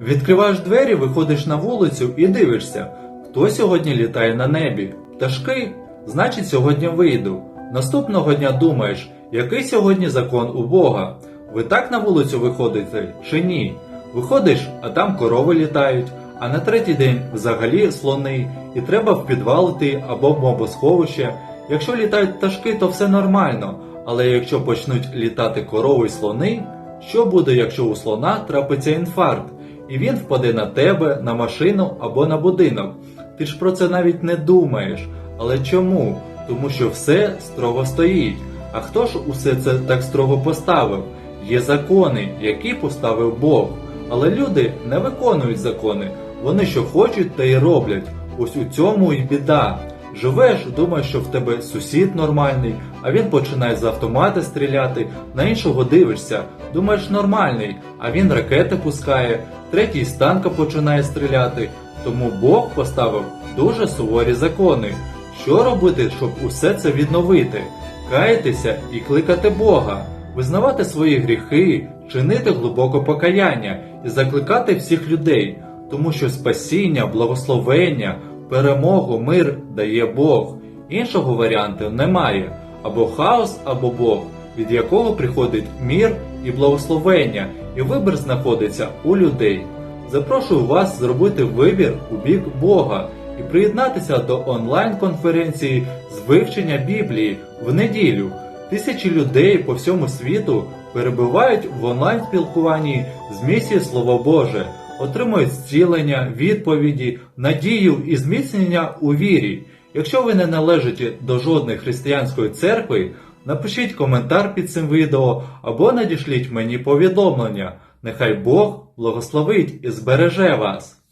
Відкриваєш двері, виходиш на вулицю і дивишся, хто сьогодні літає на небі. Пташки, значить, сьогодні вийду. Наступного дня думаєш, який сьогодні закон у Бога. Ви так на вулицю виходите чи ні? Виходиш, а там корови літають, а на третій день взагалі слони, і треба в підвал йти або в бомбосховище. Якщо літають пташки, то все нормально. Але якщо почнуть літати корови й слони, що буде, якщо у слона трапиться інфаркт, і він впаде на тебе, на машину або на будинок? Ти ж про це навіть не думаєш. Але чому? Тому що все строго стоїть. А хто ж усе це так строго поставив? Є закони, які поставив Бог. Але люди не виконують закони. Вони що хочуть, те й роблять. Ось у цьому і біда. Живеш, думаєш, що в тебе сусід нормальний, а він починає з автомата стріляти, на іншого дивишся, думаєш нормальний, а він ракети пускає, третій з танка починає стріляти. Тому Бог поставив дуже суворі закони. Що робити, щоб усе це відновити? Каятися і кликати Бога, визнавати свої гріхи, чинити глибоке покаяння і закликати всіх людей, тому що спасіння, благословення, перемогу, мир дає Бог. Іншого варіанту немає або хаос, або Бог, від якого приходить мір і благословення, і вибір знаходиться у людей. Запрошую вас зробити вибір у бік Бога і приєднатися до онлайн-конференції з вивчення Біблії в неділю. Тисячі людей по всьому світу перебувають в онлайн-спілкуванні з місією Слово Боже, отримують зцілення, відповіді, надію і зміцнення у вірі. Якщо ви не належите до жодної християнської церкви, напишіть коментар під цим відео або надішліть мені повідомлення. Нехай Бог благословить і збереже вас.